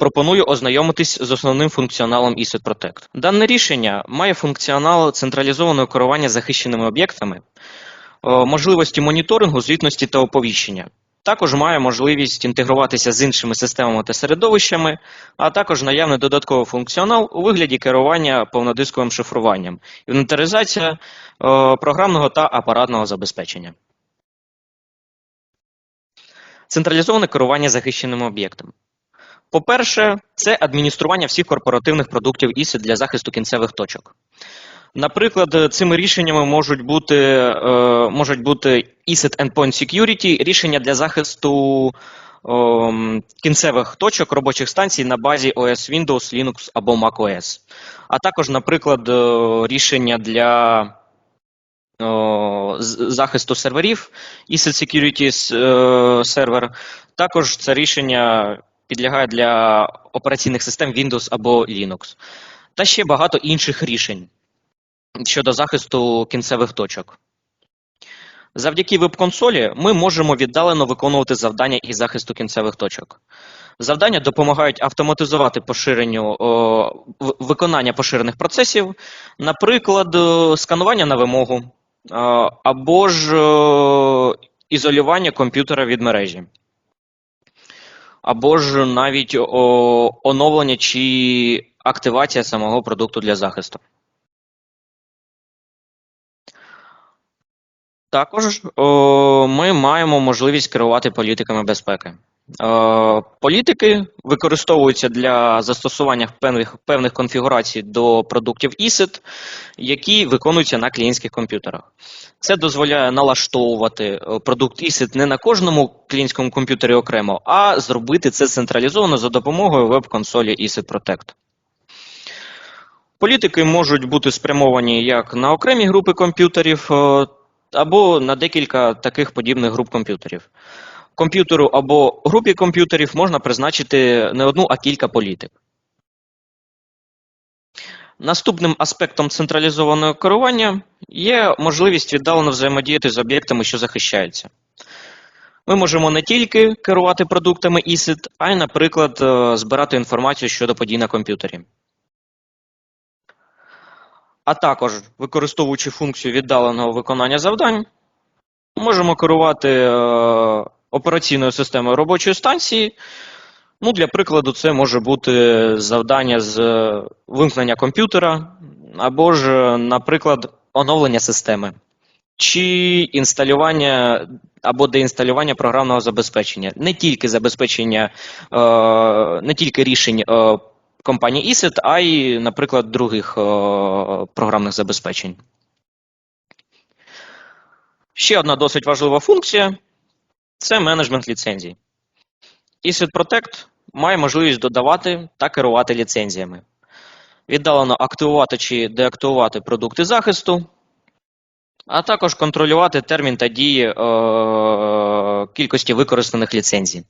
пропоную ознайомитись з основним функціоналом ESET Protect. Дане рішення має функціонал централізованого керування захищеними об'єктами, е, можливості моніторингу, звітності та оповіщення. Також має можливість інтегруватися з іншими системами та середовищами, а також наявний додатковий функціонал у вигляді керування повнодисковим шифруванням, інвентаризація е, програмного та апаратного забезпечення. Централізоване керування захищеними об'єктами. По-перше, це адміністрування всіх корпоративних продуктів ISIT для захисту кінцевих точок. Наприклад, цими рішеннями можуть бути, е, можуть бути ESET Endpoint Security, рішення для захисту кінцевих точок робочих станцій на базі OS Windows, Linux або macOS. А також, наприклад, е, рішення для захисту серверів ESET Security с- е. Також це рішення підлягає для операційних систем Windows або Linux. Та ще багато інших рішень щодо захисту кінцевих точок. Завдяки веб-консолі ми можемо віддалено виконувати завдання із захисту кінцевих точок. Завдання допомагають автоматизувати поширенню, о, виконання поширених процесів, наприклад, е, сканування на вимогу е, або ж е, ізолювання комп'ютера від мережі, або ж навіть оновлення чи активація самого продукту для захисту. Також о, ми маємо можливість керувати політиками безпеки. Е, Політики використовуються для застосування певних, певних конфігурацій до продуктів ESET, які виконуються на клієнтських комп'ютерах. Це дозволяє налаштовувати е, продукт ESET не на кожному клієнтському комп'ютері окремо, а зробити це централізовано за допомогою веб-консолі ESET Protect. Політики можуть бути спрямовані як на окремі групи комп'ютерів, е, або на декілька таких подібних груп комп'ютерів. Комп'ютеру або групі комп'ютерів можна призначити не одну, а кілька політик. Наступним аспектом централізованого керування є можливість віддалено взаємодіяти з об'єктами, що захищаються. Ми можемо не тільки керувати продуктами ESET, а й, наприклад, е, збирати інформацію щодо подій на комп'ютері. А також, використовуючи функцію віддаленого виконання завдань, можемо керувати е, операційною системою робочої станції. Ну, для прикладу, це може бути завдання з е, вимкнення комп'ютера, або ж, е, наприклад, оновлення системи, чи інсталювання або деінсталювання програмного забезпечення. Не тільки забезпечення, е, не тільки рішень компанії ESET, а й, наприклад, других програмних забезпечень. Ще одна досить важлива функція це менеджмент ліцензій. ESET Protect має можливість додавати та керувати ліцензіями, віддалено активувати чи деактивувати продукти захисту, а також контролювати термін та дії е, кількості використаних ліцензій.